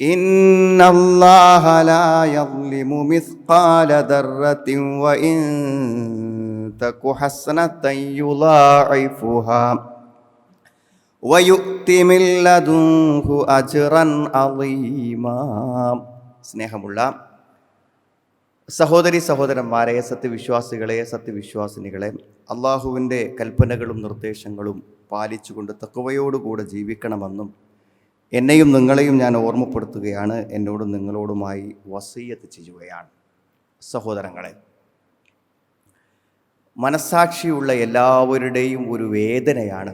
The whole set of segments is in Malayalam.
إن الله لا يظلم مثقال ذرة وإن تك حسنة يضاعفها ويؤتي من لدنه أجرا عظيما സ്നേഹമുള്ള സഹോദരി സഹോദരന്മാരെ സത്യവിശ്വാസികളെ സത്യവിശ്വാസിനികളെ അള്ളാഹുവിൻ്റെ കൽപ്പനകളും നിർദ്ദേശങ്ങളും പാലിച്ചുകൊണ്ട് തക്കവയോടുകൂടെ ജീവിക്കണമെന്നും എന്നെയും നിങ്ങളെയും ഞാൻ ഓർമ്മപ്പെടുത്തുകയാണ്. എന്നോടും നിങ്ങളോടുമായി വസീയത്ത് ചെയ്യുകയാണ്. സഹോദരങ്ങളെ മനസാക്ഷിയുള്ള എല്ലാവരുടെയും ഒരു വേദനയാണ്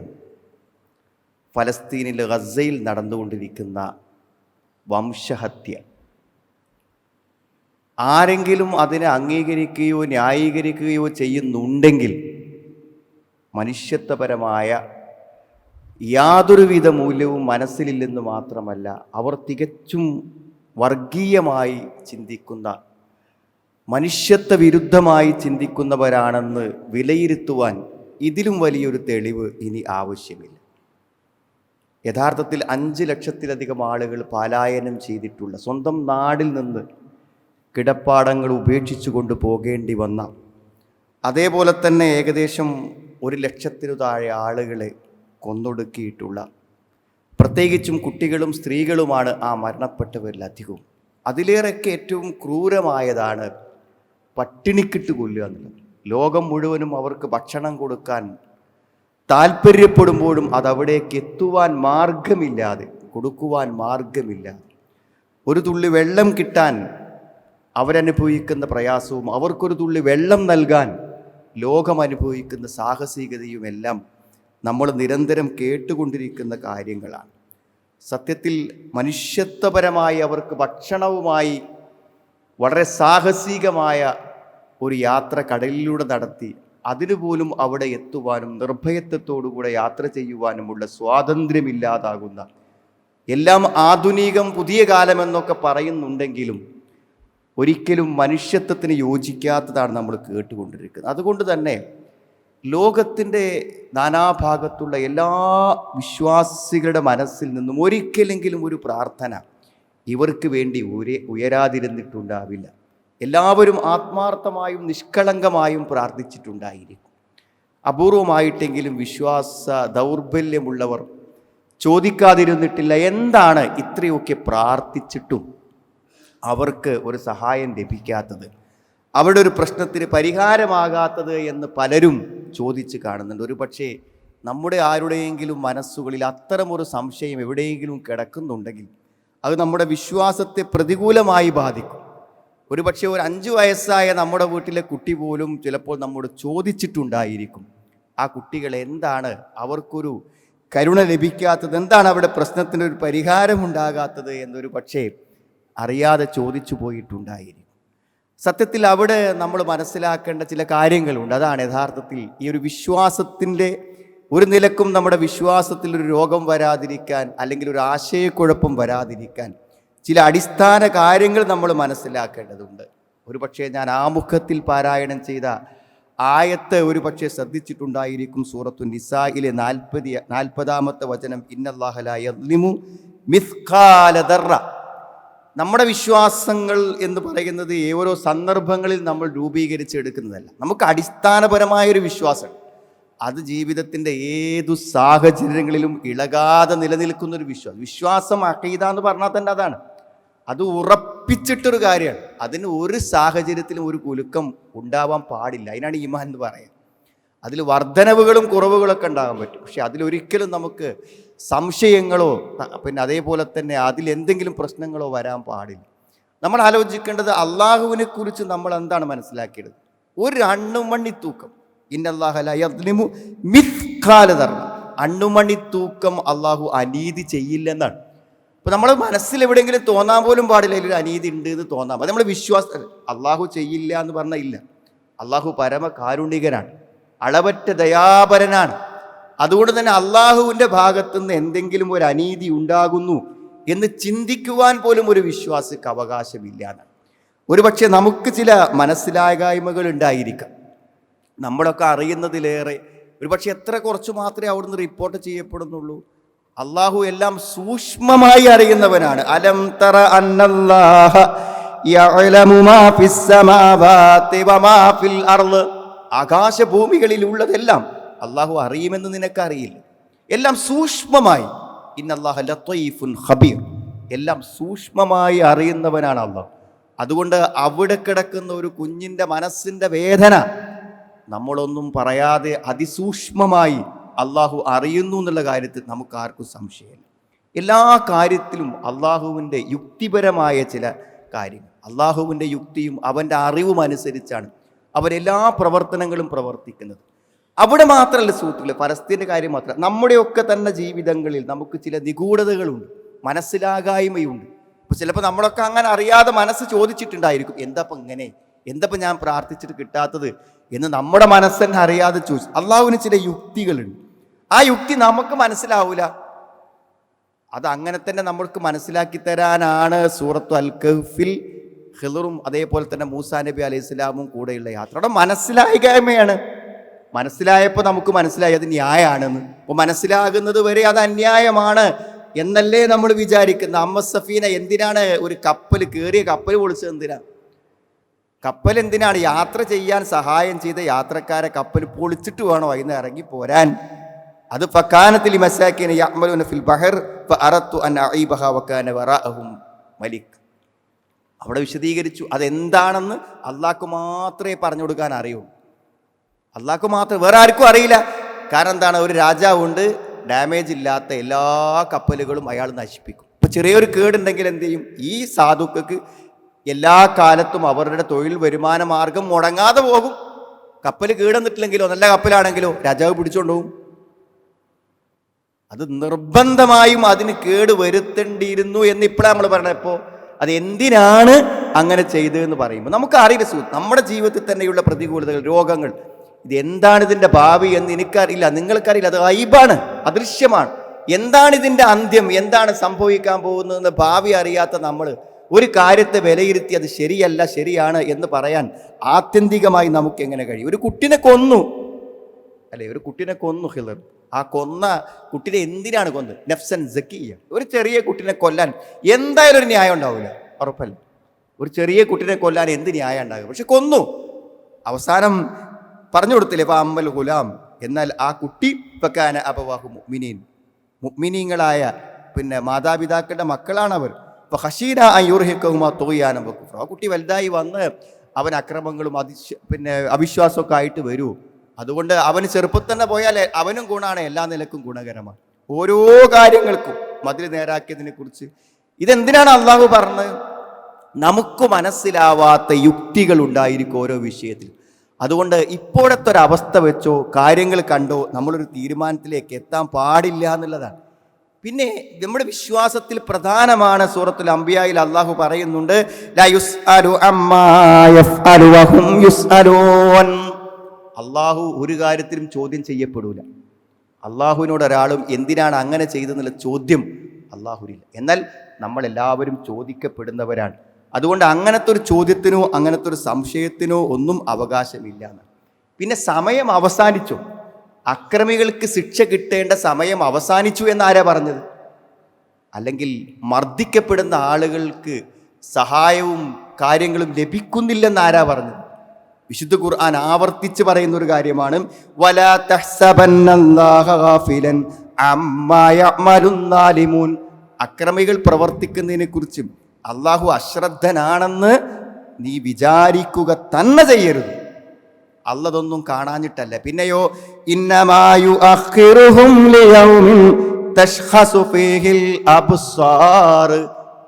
ഫലസ്തീനിൽ ഗസയിൽ നടന്നുകൊണ്ടിരിക്കുന്ന വംശഹത്യ. ആരെങ്കിലും അതിനെ അംഗീകരിക്കുകയോ ന്യായീകരിക്കുകയോ ചെയ്യുന്നുണ്ടെങ്കിൽ മനുഷ്യത്വപരമായ യാതൊരുവിധ മൂല്യവും മനസ്സിലില്ലെന്ന് മാത്രമല്ല അവർ തികച്ചും വർഗീയമായി ചിന്തിക്കുന്ന മനുഷ്യത്വ വിരുദ്ധമായി ചിന്തിക്കുന്നവരാണെന്ന് വിലയിരുത്തുവാൻ ഇതിലും വലിയൊരു തെളിവ് ഇനി ആവശ്യമില്ല. യഥാർത്ഥത്തിൽ അഞ്ച് ലക്ഷത്തിലധികം ആളുകൾ പലായനം ചെയ്തിട്ടുള്ള സ്വന്തം നാടിൽ നിന്ന് കിടപ്പാടങ്ങൾ ഉപേക്ഷിച്ചു കൊണ്ട് പോകേണ്ടി വന്ന അതേപോലെ തന്നെ ഏകദേശം ഒരു ലക്ഷത്തിനു താഴെ ആളുകളെ കൊന്നൊടുക്കിയിട്ടുള്ള. പ്രത്യേകിച്ചും കുട്ടികളും സ്ത്രീകളുമാണ് ആ മരണപ്പെട്ടവരിൽ അധികവും. അതിലേറെയൊക്കെ ഏറ്റവും ക്രൂരമായതാണ് പട്ടിണിക്കിട്ട് കൊല്ലുക എന്നുള്ളത്. ലോകം മുഴുവനും അവർക്ക് ഭക്ഷണം കൊടുക്കാൻ താല്പര്യപ്പെടുമ്പോഴും അതവിടേക്ക് എത്തുവാൻ മാർഗമില്ലാതെ കൊടുക്കുവാൻ മാർഗമില്ലാതെ ഒരു തുള്ളി വെള്ളം കിട്ടാൻ അവരനുഭവിക്കുന്ന പ്രയാസവും അവർക്കൊരു തുള്ളി വെള്ളം നൽകാൻ ലോകം അനുഭവിക്കുന്ന സാഹസികതയുമെല്ലാം നമ്മൾ നിരന്തരം കേട്ടുകൊണ്ടിരിക്കുന്ന കാര്യങ്ങളാണ്. സത്യത്തിൽ മനുഷ്യത്വപരമായി അവർക്ക് ഭക്ഷണവുമായി വളരെ സാഹസികമായ ഒരു യാത്ര കടലിലൂടെ നടത്തി അതിനുപോലും അവിടെ എത്തുവാനും നിർഭയത്വത്തോടുകൂടെ യാത്ര ചെയ്യുവാനുമുള്ള സ്വാതന്ത്ര്യമില്ലാതാകുന്ന എല്ലാം ആധുനികം പുതിയ കാലമെന്നൊക്കെ പറയുന്നുണ്ടെങ്കിലും ഒരിക്കലും മനുഷ്യത്വത്തിന് യോജിക്കാത്തതാണ് നമ്മൾ കേട്ടുകൊണ്ടിരിക്കുന്നത്. അതുകൊണ്ട് തന്നെ ലോകത്തിന്റെ നാനാഭാഗത്തുള്ള എല്ലാ വിശ്വാസികളുടെ മനസ്സിൽ നിന്നും ഒരിക്കലെങ്കിലും ഒരു പ്രാർത്ഥന ഇവർക്ക് വേണ്ടി ഉയരെ ഉയരാതിരുന്നിട്ടുണ്ടാവില്ല. എല്ലാവരും ആത്മാർത്ഥമായും നിഷ്കളങ്കമായും പ്രാർത്ഥിച്ചിട്ടുണ്ടായിരിക്കും. അപൂർവമായിട്ടെങ്കിലും വിശ്വാസ ദൗർബല്യമുള്ളവർ ചോദിക്കാതിരുന്നിട്ടില്ല എന്താണ് ഇത്രയൊക്കെ പ്രാർത്ഥിച്ചിട്ടും അവർക്ക് ഒരു സഹായം ലഭിക്കാത്തത്. അവരുടെ ഒരു പ്രശ്നത്തിന് പരിഹാരമാകാത്തത് എന്ന് പലരും ചോദിച്ച് കാണുന്നുണ്ട്. ഒരു പക്ഷേ നമ്മുടെ ആരുടെയെങ്കിലും മനസ്സുകളിൽ അത്തരമൊരു സംശയം എവിടെയെങ്കിലും കിടക്കുന്നുണ്ടെങ്കിൽ അത് നമ്മുടെ വിശ്വാസത്തെ പ്രതികൂലമായി ബാധിക്കും. ഒരു പക്ഷേ ഒരു അഞ്ച് വയസ്സായ നമ്മുടെ വീട്ടിലെ കുട്ടി പോലും ചിലപ്പോൾ നമ്മോട് ചോദിച്ചിട്ടുണ്ടായിരിക്കും ആ കുട്ടികൾ എന്താണ്? അവർക്കൊരു കരുണ ലഭിക്കാത്തത്? എന്താണ് അവിടെ പ്രശ്നത്തിന് ഒരു പരിഹാരം ഉണ്ടാകാത്തത് എന്നൊരു പക്ഷേ അറിയാതെ ചോദിച്ചു പോയിട്ടുണ്ടായിരിക്കും. സത്യത്തിൽ അവിടെ നമ്മൾ മനസ്സിലാക്കേണ്ട ചില കാര്യങ്ങളുണ്ട്. അതാണ് യഥാർത്ഥത്തിൽ ഈ ഒരു വിശ്വാസത്തിന്റെ ഒരു നിലക്കും നമ്മുടെ വിശ്വാസത്തിൽ ഒരു രോഗം വരാതിരിക്കാൻ അല്ലെങ്കിൽ ഒരു ആശയക്കുഴപ്പം വരാതിരിക്കാൻ ചില അടിസ്ഥാന കാര്യങ്ങൾ നമ്മൾ മനസ്സിലാക്കേണ്ടതുണ്ട്. ഒരു പക്ഷേ ഞാൻ ആമുഖത്തിൽ പാരായണം ചെയ്ത ആയത്ത് ഒരു പക്ഷേ ശ്രദ്ധിച്ചിട്ടുണ്ടായിരിക്കും. സൂറത്തു നിസായിലെ നാൽപ്പതി നാൽപ്പതാമത്തെ വചനം ഇന്നല്ലാഹലിമു മിസ്കാലദറ നമ്മുടെ വിശ്വാസങ്ങൾ എന്ന് പറയുന്നത് ഓരോ സന്ദർഭങ്ങളിൽ നമ്മൾ രൂപീകരിച്ചെടുക്കുന്നതല്ല. നമുക്ക് അടിസ്ഥാനപരമായൊരു വിശ്വാസം. അത് ജീവിതത്തിന്റെ ഏതു സാഹചര്യങ്ങളിലും ഇളകാതെ നിലനിൽക്കുന്ന ഒരു വിശ്വാസം. വിശ്വാസം അഹീത എന്ന് പറഞ്ഞാൽ തന്നെ അതാണ്. അത് ഉറപ്പിച്ചിട്ടൊരു കാര്യമാണ്. അതിന് ഒരു സാഹചര്യത്തിലും ഒരു കുലുക്കം ഉണ്ടാവാൻ പാടില്ല. അതിനാണ് ഇമാൻ എന്ന് പറയുക അതിൽ വർധനവുകളും കുറവുകളൊക്കെ ഉണ്ടാകാൻ പറ്റും. പക്ഷെ അതിലൊരിക്കലും നമുക്ക് സംശയങ്ങളോ പിന്നെ അതേപോലെ തന്നെ അതിൽ എന്തെങ്കിലും പ്രശ്നങ്ങളോ വരാൻ പാടില്ല. നമ്മൾ ആലോചിക്കേണ്ടത് അള്ളാഹുവിനെ കുറിച്ച് നമ്മൾ എന്താണ് മനസ്സിലാക്കിയത്? ഒരു അണ്ണുമണ്ണി തൂക്കം. ഇന്നല്ലാഹലിമു മിസ്കാലതർണ അണ്ണുമണി തൂക്കം അള്ളാഹു അനീതി ചെയ്യില്ലെന്നാണ്. അപ്പോൾ നമ്മൾ മനസ്സിൽ എവിടെയെങ്കിലും തോന്നാൻ പോലും പാടില്ല അതിലൊരു അനീതി ഉണ്ട് എന്ന് തോന്നാം അത് നമ്മൾ വിശ്വാസം അള്ളാഹു ചെയ്യില്ല എന്ന് പറഞ്ഞാൽ ഇല്ല. അള്ളാഹു പരമ കാരുണികനാണ് അളവറ്റ ദയാപരനാണ്. അതുകൊണ്ട് തന്നെ അള്ളാഹുവിന്റെ ഭാഗത്തുനിന്ന് എന്തെങ്കിലും ഒരു അനീതി ഉണ്ടാകുന്നു എന്ന് ചിന്തിക്കുവാൻ പോലും ഒരു വിശ്വാസിക്ക് അവകാശമില്ല എന്നാണ്. ഒരുപക്ഷെ നമുക്ക് ചില മനസ്സിലാകായ്മകൾ ഉണ്ടായിരിക്കാം. നമ്മളൊക്കെ അറിയുന്നതിലേറെ ഒരുപക്ഷെ എത്ര കുറച്ച് മാത്രമേ അവിടുന്ന് റിപ്പോർട്ട് ചെയ്യപ്പെടുന്നുള്ളൂ. അള്ളാഹു എല്ലാം സൂക്ഷ്മമായി അറിയുന്നവനാണ്. അലം തറ അന്നല്ലാഹ ആകാശഭൂമികളിൽ അള്ളാഹു അറിയുമെന്ന് നിനക്കറിയില്ല. എല്ലാം സൂക്ഷ്മമായി. ഇന്നല്ലാഹ ലത്തീഫുൻ ഹബീർ എല്ലാം സൂക്ഷ്മമായി അറിയുന്നവനാണ് അള്ളാഹു. അതുകൊണ്ട് അവിടെ കിടക്കുന്ന ഒരു കുഞ്ഞിന്റെ മനസ്സിന്റെ വേദന നമ്മളൊന്നും പറയാതെ അതിസൂക്ഷ്മമായി അള്ളാഹു അറിയുന്നു എന്നുള്ള കാര്യത്തിൽ നമുക്ക് ആർക്കും സംശയമില്ല. എല്ലാ കാര്യത്തിലും അള്ളാഹുവിന്റെ യുക്തിപരമായ ചില കാര്യങ്ങൾ. അള്ളാഹുവിന്റെ യുക്തിയും അവന്റെ അറിവും അനുസരിച്ചാണ് അവരെല്ലാ പ്രവർത്തനങ്ങളും പ്രവർത്തിക്കുന്നത്. അവിടെ മാത്രമല്ല സുഹൃത്തുക്കളെ പരസ്യത്തിന്റെ കാര്യം മാത്രമല്ല നമ്മുടെയൊക്കെ തന്നെ ജീവിതങ്ങളിൽ നമുക്ക് ചില നിഗൂഢതകളുണ്ട് മനസ്സിലാകായ്മയുണ്ട്. അപ്പോൾ ചിലപ്പോൾ നമ്മളൊക്കെ അങ്ങനെ അറിയാതെ മനസ്സ് ചോദിച്ചിട്ടുണ്ടായിരിക്കും എന്താപ്പം ഇങ്ങനെ? എന്തപ്പം ഞാൻ പ്രാർത്ഥിച്ചിട്ട് കിട്ടാത്തത്? എന്ന് നമ്മുടെ മനസ്സെന്നെ അറിയാതെ ചോദിച്ചു. അള്ളാഹുവിന് ചില യുക്തികളുണ്ട്. ആ യുക്തി നമുക്ക് മനസ്സിലാവില്ല അത് അങ്ങനെ തന്നെ നമ്മൾക്ക് മനസ്സിലാക്കി തരാനാണ് സൂറത്ത് അൽ കഹ്ഫിൽ ഹിലറും അതേപോലെ തന്നെ മൂസാ നബി അലൈഹി സ്വലാമും കൂടെയുള്ള യാത്ര. അവിടെ മനസ്സിലായിക്കായ്മയാണ് മനസ്സിലായപ്പോൾ നമുക്ക് മനസ്സിലായി അത് ന്യായമാണെന്ന് അപ്പോൾ മനസ്സിലാകുന്നത് വരെ അത് അന്യായമാണ് എന്നല്ലേ നമ്മൾ വിചാരിക്കുന്നത്. അമ്മ സഫീന എന്തിനാണ് ഒരു കപ്പൽ കയറിയ കപ്പൽ പൊളിച്ചത് എന്തിനാണ് കപ്പൽ എന്തിനാണ് യാത്ര ചെയ്യാൻ സഹായം ചെയ്ത യാത്രക്കാരെ കപ്പൽ പൊളിച്ചിട്ട് വേണോ അതിന് ഇറങ്ങി പോരാൻ? അത് ഫക്കാനത്തിൽ മസാക്കിന് യഅ്മലൂന ഫിൽ ബഹർ ഫഅറത്തു അൻ മലിക്. അവിടെ വിശദീകരിച്ചു അതെന്താണെന്ന് അള്ളാഹ്ക്ക് മാത്രമേ പറഞ്ഞു കൊടുക്കാൻ അറിയൂ അള്ളാഹ്ക്ക് മാത്രം വേറെ ആർക്കും അറിയില്ല. കാരണം എന്താണ്? ഒരു രാജാവുണ്ട് ഡാമേജ് ഇല്ലാത്ത എല്ലാ കപ്പലുകളും അയാൾ നശിപ്പിക്കും. ഇപ്പൊ ചെറിയൊരു കേടുണ്ടെങ്കിൽ എന്ത് ചെയ്യും? ഈ സാധുക്കൾക്ക് എല്ലാ കാലത്തും അവരുടെ തൊഴിൽ വരുമാന മാർഗം മുടങ്ങാതെ പോകും. കപ്പൽ കീടന്നിട്ടില്ലെങ്കിലോ നല്ല കപ്പലാണെങ്കിലോ രാജാവ് പിടിച്ചോണ്ടുപോകും അത് നിർബന്ധമായും അതിന് കേട് വരുത്തേണ്ടിയിരുന്നു എന്ന് ഇപ്പോഴാണ് നമ്മൾ പറഞ്ഞത് ഇപ്പോൾ അത് എന്തിനാണ് അങ്ങനെ ചെയ്തതെന്ന് പറയുമ്പോൾ നമുക്ക് അറിയില്ല സുഹൃത്ത്. നമ്മുടെ ജീവിതത്തിൽ തന്നെയുള്ള പ്രതികൂലതകൾ രോഗങ്ങൾ ഇത് എന്താണ് ഇതിന്റെ ഭാവി എന്ന് എനിക്കറിയില്ല. നിങ്ങൾക്കറിയില്ല. അത് ഐബാണ് അദൃശ്യമാണ്. എന്താണ് ഇതിന്റെ അന്ത്യം? എന്താണ് സംഭവിക്കാൻ പോകുന്നതെന്ന് ഭാവി അറിയാത്ത നമ്മൾ ഒരു കാര്യത്തെ വിലയിരുത്തി അത് ശരിയല്ല ശരിയാണ് എന്ന് പറയാൻ ആത്യന്തികമായി നമുക്ക് എങ്ങനെ കഴിയും? ഒരു കുട്ടിനെ കൊന്നു. അല്ലേ? ഒരു കുട്ടിനെ കൊന്നു ഹിലർ. ആ കൊന്ന കുട്ടിനെ എന്തിനാണ് കൊന്നത്? നഫ്സൻ ജക്കിയ ഒരു ചെറിയ കുട്ടിനെ കൊല്ലാൻ എന്തായാലും ഒരു ന്യായം ഉണ്ടാവില്ല. ഉറപ്പല്ല. ഒരു ചെറിയ കുട്ടിനെ കൊല്ലാൻ എന്ത് ന്യായം ഉണ്ടാകും? പക്ഷെ കൊന്നു. അവസാനം പറഞ്ഞു കൊടുത്തില്ലേ അമ്മൽ ഗുലാം. എന്നാൽ ആ കുട്ടി പക്കാന അപവാഹു മുഅ്മിനീൻ. മുഅ്മിനീങ്ങളായ പിന്നെ മാതാപിതാക്കളുടെ മക്കളാണവർ. ഇപ്പൊ ഹഷീന അയ്യൂർഹിക്കുമാ തോയ്യാനം വെക്കും ആ കുട്ടി വലുതായി വന്ന് അവൻ അക്രമങ്ങളും അതിശ പിന്നെ അവിശ്വാസമൊക്കെ ആയിട്ട് വരൂ. അതുകൊണ്ട് അവന് ചെറുപ്പത്തിൽ തന്നെ പോയാൽ അവനും ഗുണമാണ് എല്ലാ നിലക്കും ഗുണകരമാണ്. ഓരോ കാര്യങ്ങൾക്കും മതിൽ നേരാക്കിയതിനെ കുറിച്ച്. ഇതെന്തിനാണ് അള്ളാഹു പറഞ്ഞത്? നമുക്ക് മനസ്സിലാവാത്ത യുക്തികൾ ഉണ്ടായിരിക്കും ഓരോ വിഷയത്തിൽ അതുകൊണ്ട് ഇപ്പോഴത്തെ ഒരു അവസ്ഥ വെച്ചോ കാര്യങ്ങൾ കണ്ടോ നമ്മളൊരു തീരുമാനത്തിലേക്ക് എത്താൻ പാടില്ല എന്നുള്ളതാണ്. പിന്നെ നമ്മുടെ വിശ്വാസത്തിൽ പ്രധാനമാണ് സൂറത്തുൽ അംബിയായിൽ അള്ളാഹു പറയുന്നുണ്ട്. അള്ളാഹു ഒരു കാര്യത്തിലും ചോദ്യം ചെയ്യപ്പെടൂല. അള്ളാഹുവിനോട് ഒരാളും എന്തിനാണ് അങ്ങനെ ചെയ്തതെന്നുള്ള ചോദ്യം അള്ളാഹുവിനില്ല എന്നാൽ നമ്മളെല്ലാവരും ചോദിക്കപ്പെടുന്നവരാണ്. അതുകൊണ്ട് അങ്ങനത്തെ ഒരു ചോദ്യത്തിനോ അങ്ങനത്തെ ഒരു സംശയത്തിനോ ഒന്നും അവകാശമില്ല പിന്നെ സമയം അവസാനിച്ചു. അക്രമികൾക്ക് ശിക്ഷ കിട്ടേണ്ട സമയം അവസാനിച്ചു എന്നാരാ പറഞ്ഞത്? അല്ലെങ്കിൽ മർദ്ദിക്കപ്പെടുന്ന ആളുകൾക്ക് സഹായവും കാര്യങ്ങളും ലഭിക്കുന്നില്ലെന്നാരാ പറഞ്ഞത്? വിശുദ്ധ ഖുർആൻ ആവർത്തിച്ച് പറയുന്ന ഒരു കാര്യമാണ് അക്രമികൾ പ്രവർത്തിക്കുന്നതിനെ കുറിച്ചും അള്ളാഹു അശ്രദ്ധനാണെന്ന് നീ വിചാരിക്കുക തന്നെ ചെയ്യരുത്. അല്ലതൊന്നും കാണാഞ്ഞിട്ടല്ല. പിന്നെയോ ഇന്നമായു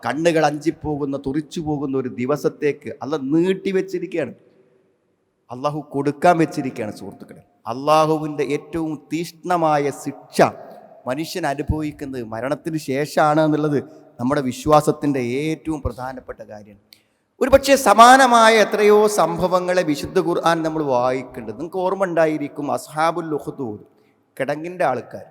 കണ്ണുകൾ അഞ്ചിപ്പോകുന്ന തുറിച്ചു പോകുന്ന ഒരു ദിവസത്തേക്ക് അല്ല നീട്ടി വെച്ചിരിക്കുകയാണ്. അള്ളാഹു കൊടുക്കാൻ വെച്ചിരിക്കുകയാണ് സുഹൃത്തുക്കളെ. അള്ളാഹുവിന്റെ ഏറ്റവും തീഷ്ണമായ ശിക്ഷ മനുഷ്യൻ അനുഭവിക്കുന്നത് മരണത്തിന് ശേഷമാണ് എന്നുള്ളത് നമ്മുടെ വിശ്വാസത്തിന്റെ ഏറ്റവും പ്രധാനപ്പെട്ട കാര്യം. ഒരു പക്ഷേ സമാനമായ എത്രയോ സംഭവങ്ങളെ വിശുദ്ധ ഖുർആൻ നമ്മൾ വായിക്കേണ്ടത് നിങ്ങൾക്ക് ഓർമ്മ ഉണ്ടായിരിക്കും അസ്ഹാബുൽ ലുഹദൂർ കിടങ്ങിന്റെ ആൾക്കാർ.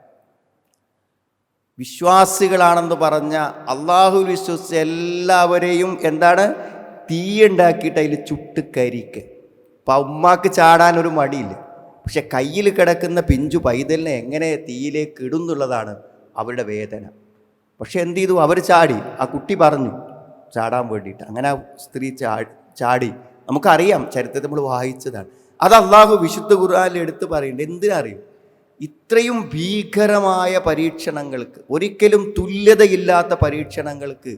വിശ്വാസികളാണെന്ന് പറഞ്ഞ അള്ളാഹു വിശ്വസിച്ച എല്ലാവരെയും എന്താണ്? തീയുണ്ടാക്കിയിട്ട് അതിൽ ചുട്ട് കരിക്ക്. അപ്പം ഉമ്മാക്ക് ചാടാൻ ഒരു മടിയില്ല. പക്ഷെ കയ്യിൽ കിടക്കുന്ന പിഞ്ചു പൈതലിനെ എങ്ങനെ തീയിലേക്ക് ഇടുന്നുള്ളതാണ് അവരുടെ വേദന. പക്ഷെ എന്ത് ചെയ്തു? അവർ ചാടി. ആ കുട്ടി പറഞ്ഞു ചാടാൻ വേണ്ടിയിട്ട്. അങ്ങനെ ആ സ്ത്രീ ചാടി. നമുക്കറിയാം ചരിത്രത്തെ നമ്മൾ വായിച്ചതാണ്. അത് അള്ളാഹു വിശുദ്ധ ഖുർആാനിൽ എടുത്ത് പറയുന്നുണ്ട്. എന്തിനറിയും? ഇത്രയും ഭീകരമായ പരീക്ഷണങ്ങൾക്ക് ഒരിക്കലും തുല്യതയില്ലാത്ത പരീക്ഷണങ്ങൾക്ക്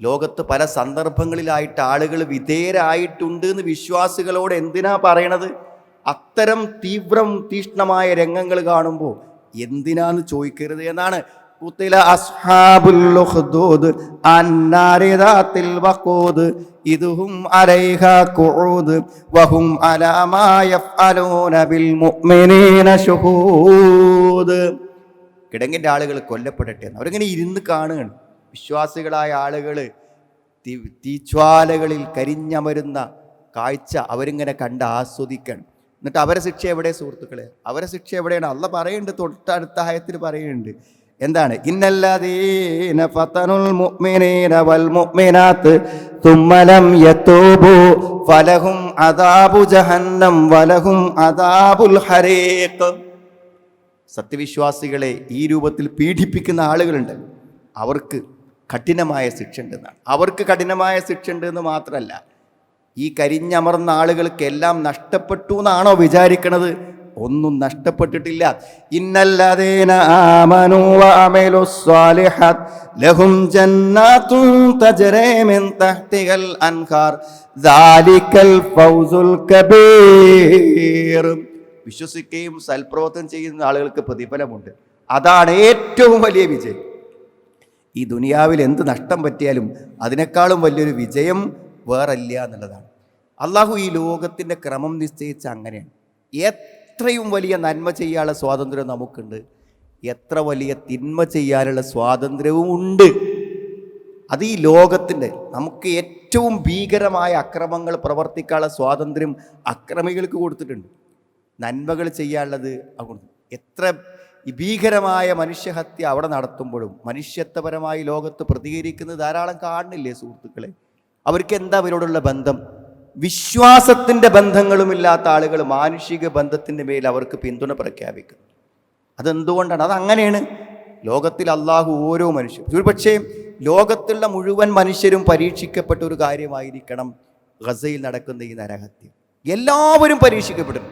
ലോകത്ത് പല സന്ദർഭങ്ങളിലായിട്ട് ആളുകൾ വിധേയരായിട്ടുണ്ട് എന്ന് വിശ്വാസികളോട് എന്തിനാ പറയണത്? അത്തരം തീവ്രം തീഷ്ണമായ രംഗങ്ങൾ കാണുമ്പോൾ എന്തിനാന്ന് ചോദിക്കരുത് എന്നാണ് കുത്തില അസ്ഹാബുൽ ഉഖ്ദൂദ് വഖൂദ് ഇദുഹും അലൈഹ ഖുഊദ് വഹും അലാ മാ യഫ്അലൂന ബിൽ മുഅ്മിനീന ശുഹൂദ് കിടങ്ങിന്റെ ആളുകൾ കൊല്ലപ്പെടട്ടെ എന്ന്. അവരിങ്ങനെ ഇരുന്ന് കാണുകയാണ്. വിശ്വാസികളായ ആളുകൾ തീ തീജ്വാലകളിൽ കരിഞ്ഞമരുന്ന കാഴ്ച അവരിങ്ങനെ കണ്ട് ആസ്വദിക്കണം. എന്നിട്ട് അവരെ ശിക്ഷ എവിടെ സുഹൃത്തുക്കളെ? അവരെ ശിക്ഷ എവിടെയാണ്? അല്ല പറയുന്നുണ്ട് തൊട്ടടുത്ത ഹയത്തിൽ പറയുന്നുണ്ട്. എന്താണ്? ഇന്നല്ലദീന ഫതനുൽ മുഅ്മിനീന വൽ മുഅ്മിനാത്ത് തുമ്മലം യതൂബു ഫലഹും അദാബു ജഹന്നം വലഹും അദാബുൽ ഹരീഖ്. സത്യവിശ്വാസികളെ ഈ രൂപത്തിൽ പീഡിപ്പിക്കുന്ന ആളുകളുണ്ട്. അവർക്ക് കഠിനമായ ശിക്ഷ ഉണ്ടെന്നാണ് അവർക്ക് കഠിനമായ ശിക്ഷ ഉണ്ടെന്ന് മാത്രമല്ല ഈ കരിഞ്ഞമർന്ന ആളുകൾക്ക് എല്ലാം നഷ്ടപ്പെട്ടു എന്നാണോ വിചാരിക്കണത്? ഒന്നും നഷ്ടപ്പെട്ടിട്ടില്ല. ഇന്നല്ലതേന ലഹും ദാലിക്കൽ ഫൗസുൽ കബീർ. വിശ്വസിക്കുകയും സൽപ്രവർത്തനം ചെയ്യുന്ന ആളുകൾക്ക് പ്രതിഫലമുണ്ട്. അതാണ് ഏറ്റവും വലിയ വിജയം. ഈ ദുനിയാവിൽ എന്ത് നഷ്ടം പറ്റിയാലും അതിനേക്കാളും വലിയൊരു വിജയം വേറല്ല എന്നുള്ളതാണ്. അള്ളാഹു ഈ ലോകത്തിന്റെ ക്രമം നിശ്ചയിച്ച അങ്ങനെയാണ്. എത്രയും വലിയ നന്മ ചെയ്യാനുള്ള സ്വാതന്ത്ര്യം നമുക്കുണ്ട്. എത്ര വലിയ തിന്മ ചെയ്യാനുള്ള സ്വാതന്ത്ര്യവും ഉണ്ട്. അത് ഈ ലോകത്തിന്റെ നമുക്ക് ഏറ്റവും ഭീകരമായ അക്രമങ്ങൾ പ്രവർത്തിക്കാനുള്ള സ്വാതന്ത്ര്യം അക്രമികൾക്ക് കൊടുത്തിട്ടുണ്ട്. നന്മകൾ ചെയ്യാനുള്ളത് എത്ര ഭീകരമായ മനുഷ്യഹത്യ അവിടെ നടത്തുമ്പോഴും മനുഷ്യത്വപരമായി ലോകത്ത് പ്രതികരിക്കുന്നത് ധാരാളം കാണുന്നില്ലേ സുഹൃത്തുക്കളെ? അവർക്ക് എന്താ അവരോടുള്ള ബന്ധം? വിശ്വാസത്തിന്റെ ബന്ധങ്ങളുമില്ലാത്ത ആളുകൾ മാനുഷിക ബന്ധത്തിന്റെ മേൽ അവർക്ക് പിന്തുണ പ്രഖ്യാപിക്കും അതെന്തുകൊണ്ടാണ്? അതങ്ങനെയാണ്. ലോകത്തിൽ അള്ളാഹു ഓരോ മനുഷ്യരും ഒരുപക്ഷേ ലോകത്തുള്ള മുഴുവൻ മനുഷ്യരും പരീക്ഷിക്കപ്പെട്ട ഒരു കാര്യമായിരിക്കണം ഗസയിൽ നടക്കുന്ന ഈ നരഹത്യ. എല്ലാവരും പരീക്ഷിക്കപ്പെടും.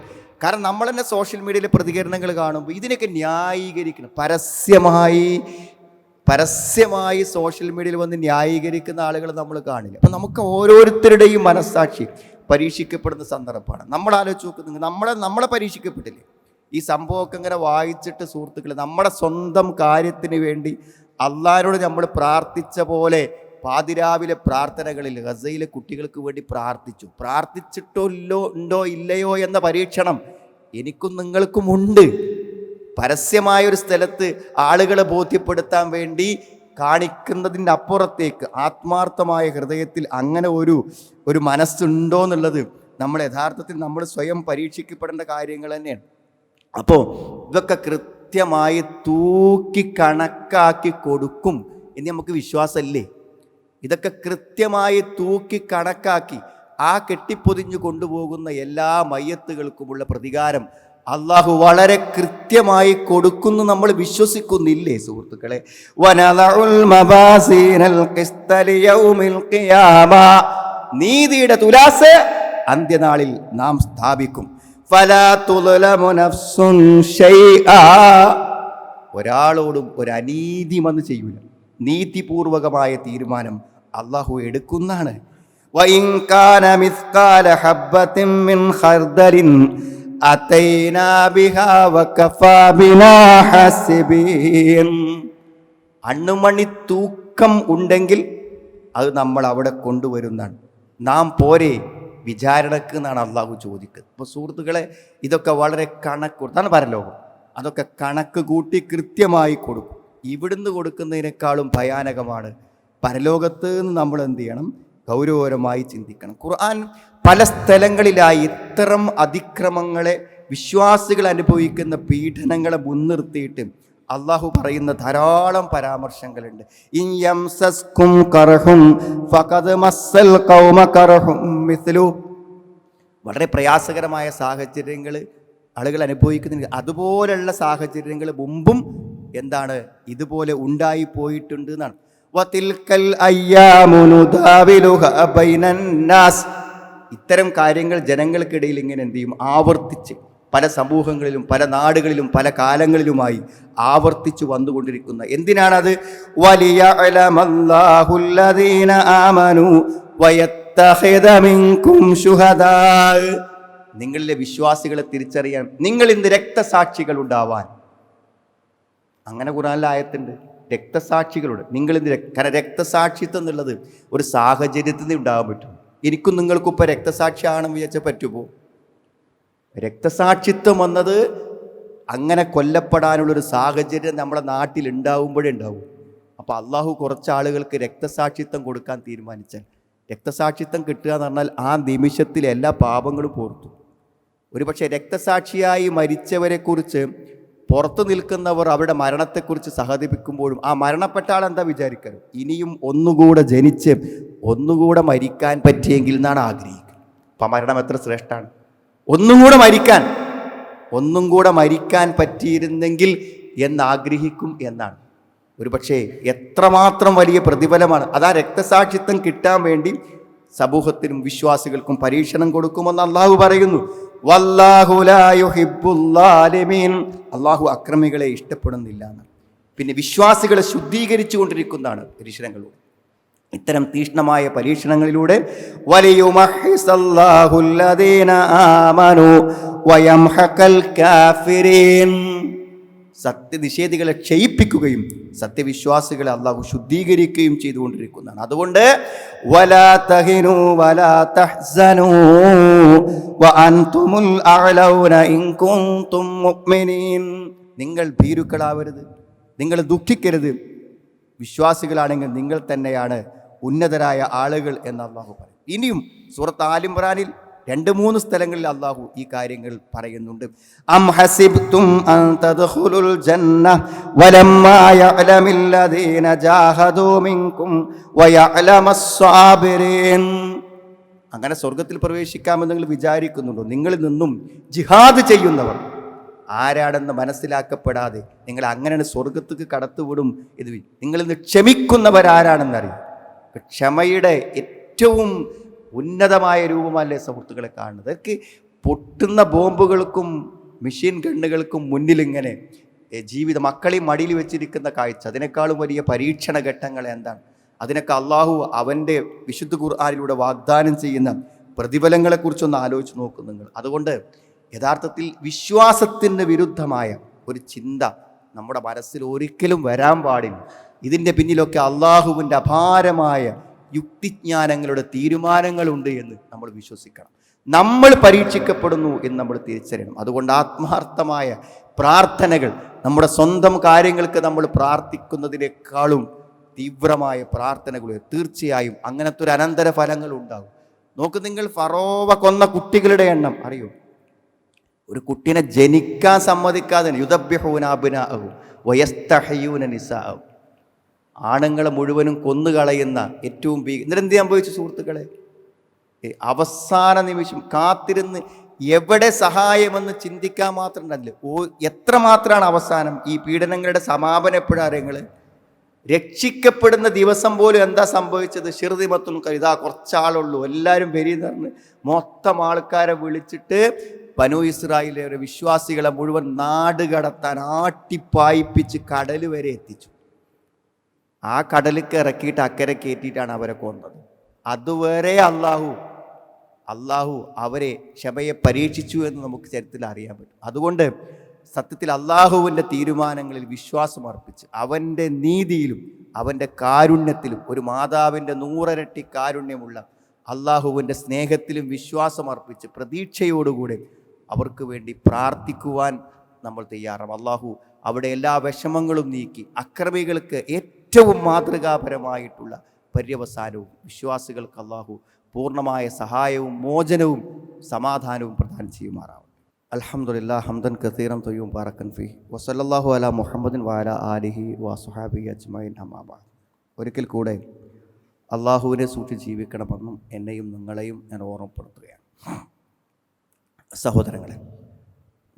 കാരണം നമ്മൾ തന്നെ സോഷ്യൽ മീഡിയയിലെ പ്രതികരണങ്ങൾ കാണുമ്പോൾ ഇതിനൊക്കെ ന്യായീകരിക്കണം. പരസ്യമായി പരസ്യമായി സോഷ്യൽ മീഡിയയിൽ വന്ന് ന്യായീകരിക്കുന്ന ആളുകൾ നമ്മൾ കാണില്ല. അപ്പം നമുക്ക് ഓരോരുത്തരുടെയും മനസ്സാക്ഷി പരീക്ഷിക്കപ്പെടുന്ന സന്ദർഭമാണ്. നമ്മൾ ആലോചിച്ച് നോക്കുന്നത് നമ്മളെ നമ്മളെ പരീക്ഷിക്കപ്പെട്ടില്ലേ? ഈ സംഭവമൊക്കെ ഇങ്ങനെ വായിച്ചിട്ട് സുഹൃത്തുക്കൾ നമ്മുടെ സ്വന്തം കാര്യത്തിന് വേണ്ടി അള്ളാരോട് നമ്മൾ പ്രാർത്ഥിച്ച പോലെ പാതിരാവിലെ പ്രാർത്ഥനകളിൽ ഗസയിലെ കുട്ടികൾക്ക് വേണ്ടി പ്രാർത്ഥിച്ചു. പ്രാർത്ഥിച്ചിട്ടോ ഇല്ലോ ഉണ്ടോ ഇല്ലയോ എന്ന പരീക്ഷണം എനിക്കും നിങ്ങൾക്കും ഉണ്ട്. പരസ്യമായ ഒരു സ്ഥലത്ത് ആളുകളെ ബോധ്യപ്പെടുത്താൻ വേണ്ടി കാണിക്കുന്നതിന്റെ അപ്പുറത്തേക്ക് ആത്മാർത്ഥമായ ഹൃദയത്തിൽ അങ്ങനെ ഒരു ഒരു മനസ്സുണ്ടോ എന്നുള്ളത് നമ്മൾ യഥാർത്ഥത്തിൽ നമ്മൾ സ്വയം പരീക്ഷിക്കപ്പെടേണ്ട കാര്യങ്ങൾ തന്നെയാണ്. അപ്പോൾ ഇതൊക്കെ കൃത്യമായി തൂക്കി കണക്കാക്കി കൊടുക്കും എന്ന് നമുക്ക് വിശ്വാസമല്ലേ? ഇതൊക്കെ കൃത്യമായി തൂക്കി കണക്കാക്കി ആ കെട്ടിപ്പൊതിഞ്ഞു കൊണ്ടുപോകുന്ന എല്ലാ മയ്യത്തുകൾക്കുമുള്ള പ്രതികാരം അള്ളാഹു വളരെ കൃത്യമായി കൊടുക്കുന്നു നമ്മൾ വിശ്വസിക്കുന്നില്ലേ സുഹൃത്തുക്കളെ? നീതിയുടെ തുലാസ് അന്ത്യനാളിൽ നാം സ്ഥാപിക്കും. ഒരാളോടും ഒരു അനീതി വന്ന് ചെയ്യൂല. നീതിപൂർവകമായ തീരുമാനം അള്ളാഹു എടുക്കുന്നതാണ്. അണ്ണുമണി തൂക്കം ഉണ്ടെങ്കിൽ അത് നമ്മൾ അവിടെ കൊണ്ടുവരുന്നതാണ്. നാം പോരെ വിചാരണക്ക് എന്നാണ് അള്ളാഹു ചോദിക്കുന്നത്. ഇപ്പോൾ സുഹൃത്തുക്കളെ ഇതൊക്കെ വളരെ കണക്ക് കൊടുത്താണ് പരലോകം. അതൊക്കെ കണക്ക് കൂട്ടി കൃത്യമായി കൊടുക്കും. ഇവിടുന്ന് കൊടുക്കുന്നതിനേക്കാളും ഭയാനകമാണ് പരലോകത്ത് നിന്ന് നമ്മൾ എന്ത് ചെയ്യണം? ഗൗരവപരമായി ചിന്തിക്കണം. ഖുർആൻ പല സ്ഥലങ്ങളിലായി ഇത്തരം അതിക്രമങ്ങളെ വിശ്വാസികൾ അനുഭവിക്കുന്ന പീഡനങ്ങളെ മുൻനിർത്തിയിട്ട് അള്ളാഹു പറയുന്ന ധാരാളം പരാമർശങ്ങളുണ്ട്. വളരെ പ്രയാസകരമായ സാഹചര്യങ്ങൾ ആളുകൾ അനുഭവിക്കുന്നുണ്ട്. അതുപോലുള്ള സാഹചര്യങ്ങൾ മുമ്പും എന്താണ് ഇതുപോലെ ഉണ്ടായി പോയിട്ടുണ്ട് എന്നാണ്. ഇത്തരം കാര്യങ്ങൾ ജനങ്ങൾക്കിടയിൽ ഇങ്ങനെ എന്ത് ചെയ്യും? ആവർത്തിച്ച് പല സമൂഹങ്ങളിലും പല നാടുകളിലും പല കാലങ്ങളിലുമായി ആവർത്തിച്ചു വന്നുകൊണ്ടിരിക്കുന്ന എന്തിനാണത്? വലിയ നിങ്ങളിലെ വിശ്വാസികളെ തിരിച്ചറിയാൻ നിങ്ങൾ ഇന്ന് രക്തസാക്ഷികൾ ഉണ്ടാവാൻ. അങ്ങനെ ഖുറാനിലായത്തുണ്ട് രക്തസാക്ഷികളുണ്ട് നിങ്ങൾ ഇന്ന് കാരണം രക്തസാക്ഷിത്വം എന്നുള്ളത് ഒരു സാഹചര്യത്തിൽ നിന്ന് ഉണ്ടാകാൻ പറ്റും. എനിക്കും നിങ്ങൾക്കും ഇപ്പോൾ രക്തസാക്ഷിയാണെന്ന് വിചാരിച്ചാൽ പറ്റുമോ? രക്തസാക്ഷിത്വം വന്നത് അങ്ങനെ കൊല്ലപ്പെടാനുള്ളൊരു സാഹചര്യം നമ്മുടെ നാട്ടിൽ ഉണ്ടാവുമ്പോഴേ ഉണ്ടാവും. അപ്പോൾ അള്ളാഹു കുറച്ച് ആളുകൾക്ക് രക്തസാക്ഷിത്വം കൊടുക്കാൻ തീരുമാനിച്ചാൽ രക്തസാക്ഷിത്വം കിട്ടുക എന്ന് പറഞ്ഞാൽ ആ നിമിഷത്തിൽ എല്ലാ പാപങ്ങളും പോർത്തു. ഒരുപക്ഷെ രക്തസാക്ഷിയായി മരിച്ചവരെക്കുറിച്ച് പുറത്തു നിൽക്കുന്നവർ അവരുടെ മരണത്തെക്കുറിച്ച് സഹതിപ്പിക്കുമ്പോഴും ആ മരണപ്പെട്ട ആൾ എന്താ വിചാരിക്കരുത് ഇനിയും ഒന്നുകൂടെ ജനിച്ച് ഒന്നുകൂടെ മരിക്കാൻ പറ്റിയെങ്കിൽ എന്നാണ് ആഗ്രഹിക്കുന്നത്. അപ്പം മരണം എത്ര ശ്രേഷ്ഠമാണ് ഒന്നും കൂടെ മരിക്കാൻ ഒന്നും കൂടെ മരിക്കാൻ പറ്റിയിരുന്നെങ്കിൽ എന്നാഗ്രഹിക്കും എന്നാണ്. ഒരു പക്ഷേ എത്രമാത്രം വലിയ പ്രതിഫലമാണ്. അതാ രക്തസാക്ഷിത്വം കിട്ടാൻ വേണ്ടി സമൂഹത്തിനും വിശ്വാസികൾക്കും പരീക്ഷണം കൊടുക്കുമെന്ന് അള്ളാഹു പറയുന്നു. അള്ളാഹു അക്രമികളെ ഇഷ്ടപ്പെടുന്നില്ല എന്ന്. പിന്നെ വിശ്വാസികളെ ശുദ്ധീകരിച്ചു കൊണ്ടിരിക്കുന്നതാണ് പരീക്ഷണങ്ങളിലൂടെ ഇത്തരം തീഷ്ണമായ പരീക്ഷണങ്ങളിലൂടെ കാഫിരീൻ. സത്യനിഷേധികളെ ക്ഷയിപ്പിക്കുകയും സത്യവിശ്വാസികളെ അള്ളാഹു ശുദ്ധീകരിക്കുകയും ചെയ്തുകൊണ്ടിരിക്കുന്നതാണ്. അതുകൊണ്ട് വലാ വലാ മുഅ്മിനീൻ. നിങ്ങൾ ഭീരുക്കളാവരുത്. നിങ്ങൾ ദുഃഖിക്കരുത്. വിശ്വാസികളാണെങ്കിൽ നിങ്ങൾ തന്നെയാണ് ഉന്നതരായ ആളുകൾ എന്ന് അള്ളാഹു പറയും. ഇനിയും സൂറത്ത് ആലിംറാനിൽ രണ്ട് മൂന്ന് സ്ഥലങ്ങളിൽ അള്ളാഹു ഈ കാര്യങ്ങൾ പറയുന്നുണ്ട്. അം അൻ യഅലമില്ലദീന ജാഹദൂ അങ്ങനെ സ്വർഗത്തിൽ പ്രവേശിക്കാമെന്ന് നിങ്ങൾ വിചാരിക്കുന്നുണ്ടോ? നിങ്ങളിൽ നിന്നും ജിഹാദ് ചെയ്യുന്നവർ. ആരാണെന്ന് മനസ്സിലാക്കപ്പെടാതെ നിങ്ങൾ അങ്ങനെയാണ് സ്വർഗത്തേക്ക് കടത്തുവിടും. ഇത് നിങ്ങളിൽ നിന്ന് ക്ഷമിക്കുന്നവരാരാണെന്നറിയും? ക്ഷമയുടെ ഏറ്റവും ഉന്നതമായ രൂപമല്ലേ സുഹൃത്തുക്കളെ കാണുന്നത്? അതൊക്കെ പൊട്ടുന്ന ബോംബുകൾക്കും മെഷീൻ ഗണ്ണുകൾക്കും മുന്നിലിങ്ങനെ ജീവിത മക്കളെയും മടിയിൽ വെച്ചിരിക്കുന്ന കാഴ്ച. അതിനേക്കാളും വലിയ പരീക്ഷണ ഘട്ടങ്ങൾ എന്താണ്? അതിനൊക്കെ അള്ളാഹു അവന്റെ വിശുദ്ധ ഖുർആാനിലൂടെ വാഗ്ദാനം ചെയ്യുന്ന പ്രതിഫലങ്ങളെക്കുറിച്ചൊന്ന് ആലോചിച്ച് നോക്കും നിങ്ങൾ. അതുകൊണ്ട് യഥാർത്ഥത്തിൽ വിശ്വാസത്തിന് വിരുദ്ധമായ ഒരു ചിന്ത നമ്മുടെ മനസ്സിൽ ഒരിക്കലും വരാൻ പാടില്ല. ഇതിന്റെ പിന്നിലൊക്കെ അള്ളാഹുവിന്റെ അപാരമായ യുക്തിജ്ഞാനങ്ങളുടെ തീരുമാനങ്ങളുണ്ട് എന്ന് നമ്മൾ വിശ്വസിക്കണം. നമ്മൾ പരീക്ഷിക്കപ്പെടുന്നു എന്ന് നമ്മൾ തിരിച്ചറിയണം. അതുകൊണ്ട് ആത്മാർത്ഥമായ പ്രാർത്ഥനകൾ നമ്മുടെ സ്വന്തം കാര്യങ്ങൾക്ക് നമ്മൾ പ്രാർത്ഥിക്കുന്നതിനേക്കാളും തീവ്രമായ പ്രാർത്ഥനകൾ തീർച്ചയായും അങ്ങനത്തെ ഒരു അനന്തര ഫലങ്ങൾ ഉണ്ടാകും. നോക്ക് നിങ്ങൾ ഫറോവ കൊന്ന കുട്ടികളുടെ എണ്ണം. അറിയോ? ഒരു കുട്ടീനെ ജനിക്കാൻ സമ്മതിക്കാതെ യുദ്ധഭ്യഹൂനാബിനാകും വയസ്തഹയൂന നിസാഹും ആണുങ്ങളെ മുഴുവനും കൊന്നുകളയുന്ന ഏറ്റവും ഭീ എന്നിട്ട് എന്ത് സംഭവിച്ചു സുഹൃത്തുക്കളെ? അവസാന നിമിഷം കാത്തിരുന്ന് എവിടെ സഹായമെന്ന് ചിന്തിക്കാൻ മാത്രം ഉണ്ടല്ലേ ഓ എത്രമാത്രമാണ് അവസാനം ഈ പീഡനങ്ങളുടെ സമാപനം എപ്പോഴാണ് രക്ഷിക്കപ്പെടുന്ന ദിവസം പോലും എന്താ സംഭവിച്ചത്? ഷിറുതിമത്തുൽ ഇതാ കുറച്ചാളുള്ളൂ എല്ലാവരും വരിയെന്ന് പറഞ്ഞ് മൊത്തം ആൾക്കാരെ വിളിച്ചിട്ട് ബനു ഇസ്രായേലിലെ വിശ്വാസികളെ മുഴുവൻ നാട് കടത്താൻ ആട്ടിപ്പായിപ്പിച്ച് കടൽ വരെ എത്തിച്ചു. ആ കടലിക്ക് ഇറക്കിയിട്ട് അക്കരെ കയറ്റിയിട്ടാണ് അവരെ കൊന്നത്. അതുവരെ അള്ളാഹു അള്ളാഹു അവരെ ക്ഷമയെ പരീക്ഷിച്ചു എന്ന് നമുക്ക് ചരിത്രത്തിൽ അറിയാൻ പറ്റും. അതുകൊണ്ട് സത്യത്തിൽ അള്ളാഹുവിന്റെ തീരുമാനങ്ങളിൽ വിശ്വാസം അർപ്പിച്ച് അവന്റെ നീതിയിലും അവന്റെ കാരുണ്യത്തിലും ഒരു മാതാവിന്റെ നൂറരട്ടി കാരുണ്യമുള്ള അള്ളാഹുവിന്റെ സ്നേഹത്തിലും വിശ്വാസം അർപ്പിച്ച് പ്രതീക്ഷയോടുകൂടെ അവർക്ക് വേണ്ടി പ്രാർത്ഥിക്കുവാൻ നമ്മൾ തയ്യാറാണ്. അള്ളാഹു അവിടെ എല്ലാ വിഷമങ്ങളും നീക്കി അക്രമികൾക്ക് ഏറ്റവും മാതൃകാപരമായിട്ടുള്ള പര്യവസാനവും വിശ്വാസികൾക്ക് അള്ളാഹു പൂർണമായ സഹായവും മോചനവും സമാധാനവും പ്രദാനം ചെയ്യുമാറാവും അലഹമുല്ല ഹംദൻ കസീറം തൊയ്യും പാറക്കൻ ഫി വസല്ലല്ലാഹു അല മുഹമ്മദിൻ വാല ആലിഹി വസുഹാബി അജ്മൈൻ അമാബ ഒരിക്കൽ കൂടെ അള്ളാഹുവിനെ സൂക്ഷിച്ച് ജീവിക്കണമെന്നും എന്നെയും നിങ്ങളെയും ഞാൻ ഓർമ്മപ്പെടുത്തുകയാണ്. സഹോദരങ്ങളെ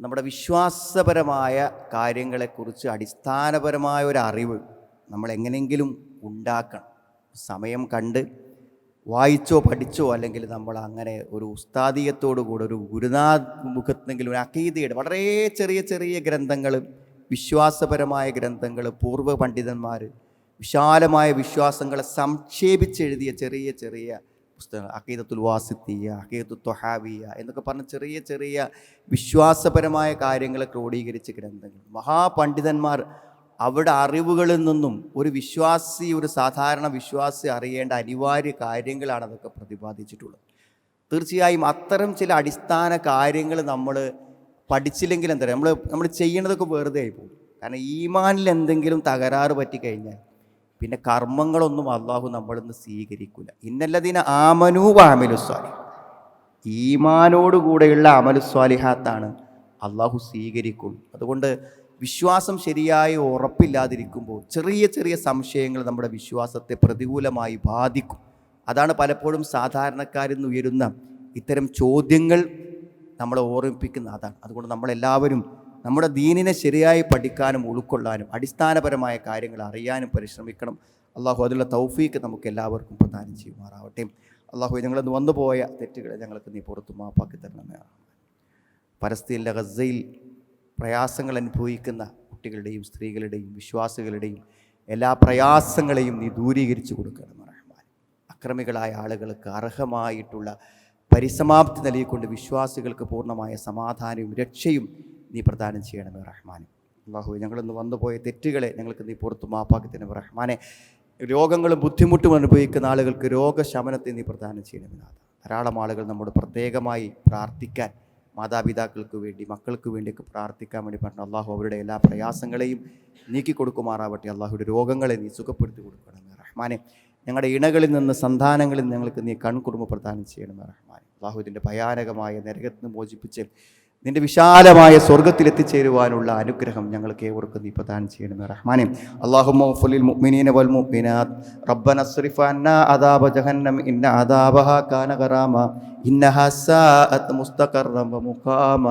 നമ്മുടെ വിശ്വാസപരമായ കാര്യങ്ങളെക്കുറിച്ച് അടിസ്ഥാനപരമായ ഒരു അറിവ് നമ്മൾ എങ്ങനെയെങ്കിലും ഉണ്ടാക്കണം. സമയം കണ്ട് വായിച്ചോ പഠിച്ചോ അല്ലെങ്കിൽ നമ്മൾ അങ്ങനെ ഒരു ഉസ്താദീയത്തോടു കൂടെ ഒരു ഗുരുനാഥ് മുഖത്തെങ്കിലും ഒരു അക്കീതയുടെ വളരെ ചെറിയ ചെറിയ ഗ്രന്ഥങ്ങൾ വിശ്വാസപരമായ ഗ്രന്ഥങ്ങൾ പൂർവ പണ്ഡിതന്മാർ വിശാലമായ വിശ്വാസങ്ങളെ സംക്ഷേപിച്ചെഴുതിയ ചെറിയ ചെറിയ പുസ്തകങ്ങൾ. അക്കീദത്തുൽ വാസിത്തിയ അക്കീദത്തു തൊഹാവിയ എന്നൊക്കെ പറഞ്ഞ ചെറിയ ചെറിയ വിശ്വാസപരമായ കാര്യങ്ങളെ ക്രോഡീകരിച്ച ഗ്രന്ഥങ്ങൾ. മഹാപണ്ഡിതന്മാർ അവിടെ അറിവുകളിൽ നിന്നും ഒരു വിശ്വാസി ഒരു സാധാരണ വിശ്വാസി അറിയേണ്ട അനിവാര്യ കാര്യങ്ങളാണ് അതൊക്കെ പ്രതിപാദിച്ചിട്ടുള്ളത്. തീർച്ചയായും അത്തരം ചില അടിസ്ഥാന കാര്യങ്ങൾ നമ്മൾ പഠിച്ചില്ലെങ്കിൽ എന്താ നമ്മൾ നമ്മൾ ചെയ്യണതൊക്കെ വെറുതെ ആയി പോകും. കാരണം ഈമാനിൽ എന്തെങ്കിലും തകരാറ് പറ്റിക്കഴിഞ്ഞാൽ പിന്നെ കർമ്മങ്ങളൊന്നും അള്ളാഹു നമ്മളിന്ന് സ്വീകരിക്കില്ല ഇന്നല്ലതിന് ആമനു വാമലുസ്വാലി ഈമാനോടുകൂടെയുള്ള അമലുസ്വാലിഹാത്താണ് അള്ളാഹു സ്വീകരിക്കും അതുകൊണ്ട് വിശ്വാസം ശരിയായ ഉറപ്പില്ലാതിരിക്കുമ്പോൾ ചെറിയ ചെറിയ സംശയങ്ങൾ നമ്മുടെ വിശ്വാസത്തെ പ്രതികൂലമായി ബാധിക്കും. അതാണ് പലപ്പോഴും സാധാരണക്കാരിൽ നിന്ന് ഉയരുന്ന ഇത്തരം ചോദ്യങ്ങൾ നമ്മളെ ഓർമ്മിപ്പിക്കുന്ന അതാണ്. അതുകൊണ്ട് നമ്മളെല്ലാവരും നമ്മുടെ ദീനിനെ ശരിയായി പഠിക്കാനും ഉൾക്കൊള്ളാനും അടിസ്ഥാനപരമായ കാര്യങ്ങൾ അറിയാനും പരിശ്രമിക്കണം. അള്ളാഹു അതിലുള്ള തൗഫീക്ക് നമുക്ക് എല്ലാവർക്കും പ്രദാനം ചെയ്യുമാറാവട്ടെ. അള്ളാഹു ഞങ്ങളത് വന്നുപോയ തെറ്റുകളെ ഞങ്ങൾക്ക് നീ പുറത്തു മാപ്പാക്കി തരണമേ പലസ്തീനിലെ ഗസയിൽ പ്രയാസങ്ങൾ അനുഭവിക്കുന്ന കുട്ടികളുടെയും സ്ത്രീകളുടെയും വിശ്വാസികളുടെയും എല്ലാ പ്രയാസങ്ങളെയും നീ ദൂരീകരിച്ചു കൊടുക്കണം റഹ്മാൻ. അക്രമികളായ ആളുകൾക്ക് അർഹമായിട്ടുള്ള പരിസമാപ്തി നൽകിക്കൊണ്ട് വിശ്വാസികൾക്ക് പൂർണമായ സമാധാനവും രക്ഷയും നീ പ്രദാനം ചെയ്യണമേ റഹ്മാൻ അള്ളാഹു ഞങ്ങളിന്ന് വന്നുപോയ തെറ്റുകളെ ഞങ്ങൾക്ക് നീ പുറത്ത് മാപ്പാക്കി തരണം റഹ്മാനെ. രോഗങ്ങളും ബുദ്ധിമുട്ടും അനുഭവിക്കുന്ന ആളുകൾക്ക് രോഗശമനത്തെ നീ പ്രദാനം ചെയ്യണമെന്നാണ് ധാരാളം ആളുകൾ നമ്മോട് പ്രത്യേകമായി പ്രാർത്ഥിക്കാൻ മാതാപിതാക്കൾക്ക് വേണ്ടി മക്കൾക്ക് വേണ്ടിയൊക്കെ പ്രാർത്ഥിക്കാൻ വേണ്ടി പറഞ്ഞു അള്ളാഹു അവരുടെ എല്ലാ പ്രയാസങ്ങളെയും നീക്കി കൊടുക്കുമാറാവട്ടെ. അള്ളാഹുയുടെ രോഗങ്ങളെ നീ സുഖപ്പെടുത്തി കൊടുക്കണമേ റഹ്മാനെ. ഞങ്ങളുടെ ഇണകളിൽ നിന്ന് സന്താനങ്ങളിൽ ഞങ്ങൾക്ക് നീ കൺകുടുംബ പ്രദാനം ചെയ്യണമേ റഹ്മാൻ അള്ളാഹുദിന്റെ ഭയാനകമായ നരകത്തിന് മോചിപ്പിച്ച് നിന്റെ വിശാലമായ സ്വർഗത്തിൽ എത്തിച്ചേരുവാനുള്ള അനുഗ്രഹം ഞങ്ങൾക്ക് ഏവർക്കും നീ പ്രദാനം ചെയ്യണമേ. റഹ്മാനെ. അള്ളാഹുലിൽ മുഅ്മിനീന വൽ മുഅ്മിനാത്ത്. റബ്ബന സ്രിഫ അന്ന അദാബ ജഹന്നം ഇന്ന അദാബഹ കാന കറാമ ഇന്നഹ സാഅത് മുസ്തഖറ വ മുഖാമ.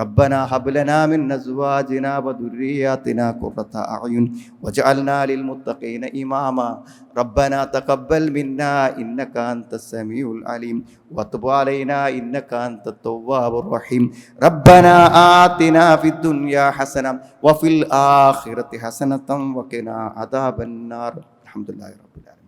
റബ്ബന ഹബ് ലനാ മിൻ അസ്വാജിന വ ദുർരിയാതിന ഖുറത അഅ്യുൻ വജഅൽനാ ലിൽ മുത്തഖീന ഇമാമ. റബ്ബന തഖബ്ബൽ മിന്നാ ഇന്നക അൻത സമീഉൽ അലീം. وتب علينا إنك أنت التواب الرحيم. ربنا آتنا في الدنيا حسنة وفي الآخرة حسنة وقنا عذاب النار. الحمد لله رب العالمين.